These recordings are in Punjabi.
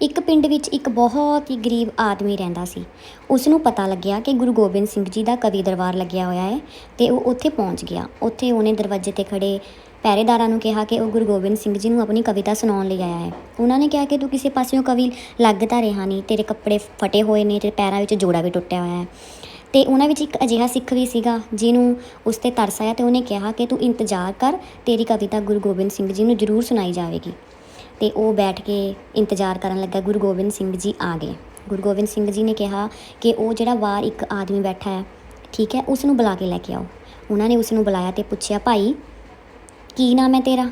ਇੱਕ ਪਿੰਡ ਵਿੱਚ ਇੱਕ ਬਹੁਤ ਹੀ ਗਰੀਬ ਆਦਮੀ ਰਹਿੰਦਾ ਸੀ। ਉਸ ਨੂੰ ਪਤਾ ਲੱਗਿਆ ਕਿ ਗੁਰੂ ਗੋਬਿੰਦ ਸਿੰਘ ਜੀ ਦਾ ਕਵੀ ਦਰਬਾਰ ਲੱਗਿਆ ਹੋਇਆ ਹੈ ਤੇ ਉਹ ਉੱਥੇ ਪਹੁੰਚ ਗਿਆ। ਉੱਥੇ ਉਹਨੇ ਦਰਵਾਜ਼ੇ ਤੇ ਖੜੇ ਪਹਿਰੇਦਾਰਾਂ ਨੂੰ ਕਿਹਾ ਕਿ ਉਹ ਗੁਰੂ ਗੋਬਿੰਦ ਸਿੰਘ ਜੀ ਨੂੰ ਆਪਣੀ ਕਵਿਤਾ ਸੁਣਾਉਣ ਲਈ ਆਇਆ ਹੈ। ਉਹਨਾਂ ਨੇ ਕਿਹਾ ਕਿ ਤੂੰ ਕਿਸੇ ਪਾਸਿਓਂ ਕਵੀ ਲੱਗਦਾ ਰਿਹਾ ਨਹੀਂ, ਤੇਰੇ ਕੱਪੜੇ ਫਟੇ ਹੋਏ ਨੇ ਤੇ ਪੈਰਾਂ ਵਿੱਚ ਜੋੜਾ ਵੀ ਟੁੱਟਿਆ ਹੋਇਆ ਹੈ। ਤੇ ਉਹਨਾਂ ਵਿੱਚ ਇੱਕ ਅਜਿਹਾ ਸਿੱਖ ਵੀ ਸੀਗਾ ਜਿਹਨੂੰ ਉਸ ਤੇ ਤਰਸ ਆਇਆ ਤੇ ਉਹਨੇ ਕਿਹਾ ਕਿ ਤੂੰ ਇੰਤਜ਼ਾਰ ਕਰ, ਤੇਰੀ ਕਵਿਤਾ ਗੁਰੂ ਗੋਬਿੰਦ ਸਿੰਘ ਜੀ ਨੂੰ ਜ਼ਰੂਰ ਸੁਣਾਈ ਜਾਵੇਗੀ। ਤੇ ਉਹ ਬੈਠ ਕੇ ਇੰਤਜ਼ਾਰ ਕਰਨ ਲੱਗਾ, ਗੁਰੂ ਗੋਬਿੰਦ ਸਿੰਘ ਜੀ ਆ ਗਏ। ਗੁਰੂ ਗੋਬਿੰਦ ਸਿੰਘ ਜੀ ਨੇ ਕਿਹਾ ਕਿ ਉਹ ਜਿਹੜਾ ਬਾਹਰ ਇੱਕ ਆਦਮੀ ਬੈਠਾ ਹੈ, ਠੀਕ ਹੈ ਉਸ ਨੂੰ ਬੁਲਾ ਕੇ ਲੈ ਕੇ ਆਓ। ਉਹਨਾਂ ਨੇ ਉਸ ਨੂੰ ਬੁਲਾਇਆ ਤੇ ਪੁੱਛਿਆ, ਭਾਈ, ਕੀ ਨਾਮ ਹੈ ਤੇਰਾ?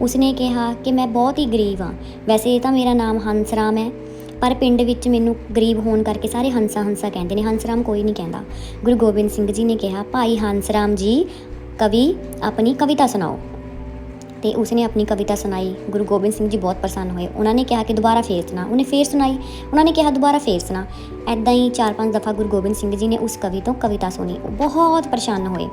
ਉਸਨੇ ਕਿਹਾ ਕਿ ਮੈਂ ਬਹੁਤ ਹੀ ਗਰੀਬ ਹਾਂ। ਵੈਸੇ ਤਾਂ ਮੇਰਾ ਨਾਮ ਹੰਸਰਾਮ ਹੈ, ਪਰ ਪਿੰਡ ਵਿੱਚ ਮੈਨੂੰ ਗਰੀਬ ਹੋਣ ਕਰਕੇ ਸਾਰੇ ਹੰਸਾ ਹੰਸਾ ਕਹਿੰਦੇ ਨੇ, ਹੰਸਰਾਮ ਕੋਈ ਨਹੀਂ ਕਹਿੰਦਾ। ਗੁਰੂ ਗੋਬਿੰਦ ਸਿੰਘ ਜੀ ਨੇ ਕਿਹਾ, ਭਾਈ ਹੰਸਰਾਮ ਜੀ, ਕਵੀ, ਆਪਣੀ ਕਵਿਤਾ ਸੁਣਾਓ। ਤੇ ਉਸਨੇ ਆਪਣੀ ਕਵਿਤਾ ਸੁਣਾਈ। ਗੁਰੂ ਗੋਬਿੰਦ ਸਿੰਘ ਜੀ ਬਹੁਤ ਪ੍ਰਸੰਨ ਹੋਏ। ਉਹਨਾਂ ਨੇ ਕਿਹਾ ਕਿ ਦੁਬਾਰਾ ਫੇਰ ਸੁਣਾ। ਉਹਨੇ ਫੇਰ ਸੁਣਾਈ। ਉਹਨਾਂ ਨੇ ਕਿਹਾ, ਦੁਬਾਰਾ ਫੇਰ ਸੁਣਾ। ਐਦਾਂ ਹੀ ਚਾਰ ਪੰਜ ਦਫਾ ਗੁਰੂ ਗੋਬਿੰਦ ਸਿੰਘ ਜੀ ਨੇ ਉਸ ਕਵੀ ਤੋਂ ਕਵਿਤਾ ਸੁਣੀ। ਉਹ ਬਹੁਤ ਪ੍ਰਸੰਨ ਹੋਏ।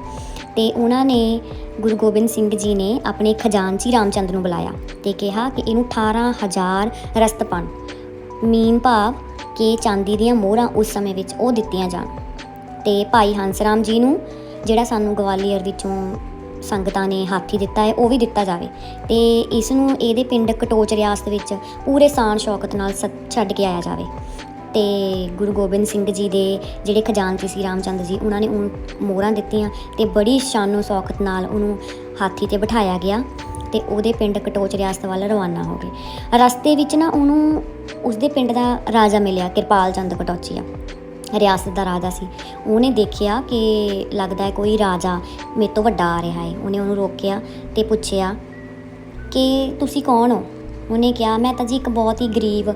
ਤੇ ਉਹਨਾਂ ਨੇ ਗੁਰੂ ਗੋਬਿੰਦ ਸਿੰਘ ਜੀ ਨੇ ਆਪਣੇ ਖਜ਼ਾਨਚੀ ਰਾਮਚੰਦਰ ਨੂੰ ਬੁਲਾਇਆ ਤੇ ਕਿਹਾ ਕਿ ਇਹਨੂੰ 18000 ਰਸਤਪਣ ਮੀਨ ਭਾਵ ਕਿ ਚਾਂਦੀ ਦੀਆਂ ਮੋਹਰਾਂ ਉਸ ਸਮੇਂ ਵਿੱਚ ਉਹ ਦਿੱਤੀਆਂ ਜਾਣ। ਤੇ ਭਾਈ ਹੰਸਰਾਮ ਜੀ ਨੂੰ, ਜਿਹੜਾ ਸਾਨੂੰ ਗਵਾਲੀਅਰ ਵਿੱਚੋਂ ਸੰਗਤਾਂ ਨੇ ਹਾਥੀ ਦਿੱਤਾ ਹੈ, ਉਹ ਵੀ ਦਿੱਤਾ ਜਾਵੇ। ਤੇ ਇਸ ਨੂੰ ਇਹਦੇ ਪਿੰਡ ਕਟੋਚ ਰਿਆਸਤ ਵਿੱਚ ਪੂਰੇ ਸਾਨ ਸ਼ੌਕਤ ਨਾਲ ਸ- ਛੱਡ ਕੇ ਆਇਆ ਜਾਵੇ। ਤੇ ਗੁਰੂ ਗੋਬਿੰਦ ਸਿੰਘ ਜੀ ਦੇ ਜਿਹੜੇ ਖਜ਼ਾਨਚੀ ਸੀ ਰਾਮਚੰਦਰ ਜੀ, ਉਹਨਾਂ ਨੇ ਉਹ ਮੋਹਰਾਂ ਦਿੱਤੀਆਂ ਤੇ ਬੜੀ ਸ਼ਾਨੋ ਸ਼ੌਕਤ ਨਾਲ ਉਹਨੂੰ ਹਾਥੀ ਤੇ ਬਿਠਾਇਆ ਗਿਆ ਤੇ ਉਹਦੇ ਪਿੰਡ ਕਟੋਚ ਰਿਆਸਤ ਵੱਲ ਰਵਾਨਾ ਹੋ ਗਏ। ਰਸਤੇ ਵਿੱਚ ਨਾ ਉਹਨੂੰ, ਉਸਦੇ ਪਿੰਡ ਦਾ ਰਾਜਾ ਮਿਲਿਆ, ਕਿਰਪਾਲ ਚੰਦ ਕਟੋਚੀਆ। ਰਿਆਸਤ ਦਾ ਰਾਜਾ ਸੀ। ਉਹਨੇ ਦੇਖਿਆ ਕਿ ਲੱਗਦਾ ਹੈ ਕੋਈ ਰਾਜਾ ਮੇਰੇ ਤੋਂ ਵੱਡਾ ਆ ਰਿਹਾ ਹੈ। ਉਹਨੇ ਉਹਨੂੰ ਰੋਕਿਆ ਤੇ ਪੁੱਛਿਆ ਕਿ ਤੁਸੀਂ ਕੌਣ ਹੋ? ਉਹਨੇ ਕਿਹਾ, ਮੈਂ ਤਾਂ ਜੀ ਇੱਕ ਬਹੁਤ ਹੀ ਗਰੀਬ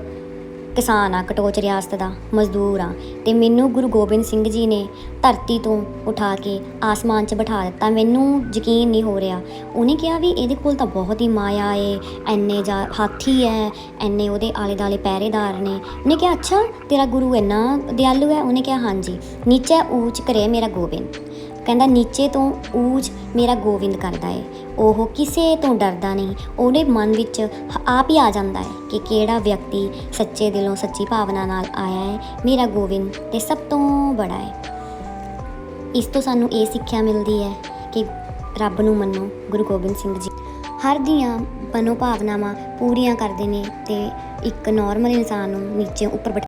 ਕਿਸਾਨ ਆ, ਕਟੋਚ ਰਿਆਸਤ ਦਾ, ਮਜ਼ਦੂਰ ਆ। ਤੇ ਮੈਨੂੰ ਗੁਰੂ ਗੋਬਿੰਦ ਸਿੰਘ ਜੀ ਨੇ ਧਰਤੀ ਤੋਂ ਉਠਾ ਕੇ ਆਸਮਾਨ 'ਚ ਬਿਠਾ ਦਿੱਤਾ। ਮੈਨੂੰ ਯਕੀਨ ਨਹੀਂ ਹੋ ਰਿਹਾ। ਉਹਨੇ ਕਿਹਾ ਵੀ ਇਹਦੇ ਕੋਲ ਤਾਂ ਬਹੁਤ ਹੀ ਮਾਇਆ ਏ, ਐਨੇ ਜਾ ਹਾਥੀ ਹੈ ਐਨੇ ਉਹਦੇ ਆਲੇ ਦਾਲੇ ਪਹਿਰੇਦਾਰ ਨੇ। ਉਹਨੇ ਕਿਹਾ, ਅੱਛਾ, ਤੇਰਾ ਗੁਰੂ ਇੰਨਾ ਦਿਆਲੂ ਹੈ ਉਹਨੇ ਕਿਹਾ, ਹਾਂਜੀ। ਨੀਚੇ ਊਚ ਕਰੇ ਮੇਰਾ ਗੋਬਿੰਦ। ਕਹਿੰਦਾ, ਨੀਚੇ ਤੋਂ ਊਚ ਮੇਰਾ ਗੋਬਿੰਦ ਕਰਦਾ ਏ। ਉਹ ਕਿਸੇ ਤੋਂ ਡਰਦਾ ਨਹੀਂ। ਉਹਦੇ ਮਨ ਵਿੱਚ ਆਪ ਹੀ ਆ ਜਾਂਦਾ ਹੈ ਕਿ ਕਿਹੜਾ ਵਿਅਕਤੀ ਸੱਚੇ ਦਿਲੋਂ ਸੱਚੀ ਭਾਵਨਾ ਨਾਲ ਆਇਆ ਹੈ ਮੇਰਾ ਗੋਬਿੰਦ ਤੇ ਸਭ ਤੋਂ ਬੜਾ ਹੈ ਇਸ ਤੋਂ ਸਾਨੂੰ ਇਹ ਸਿੱਖਿਆ ਮਿਲਦੀ ਹੈ ਕਿ ਰੱਬ ਨੂੰ ਮੰਨੋ, ਗੁਰੂ ਗੋਬਿੰਦ ਸਿੰਘ ਜੀ। ਹਰ ਦੀਆਂ ਮਨੋ ਭਾਵਨਾਵਾਂ ਪੂਰੀਆਂ ਕਰਦੇ ਨੇ ਤੇ ਇੱਕ ਨਾਰਮਲ ਇਨਸਾਨ ਨੂੰ ਨੀਚੇ ਉੱਪਰ ਬਿਠਾ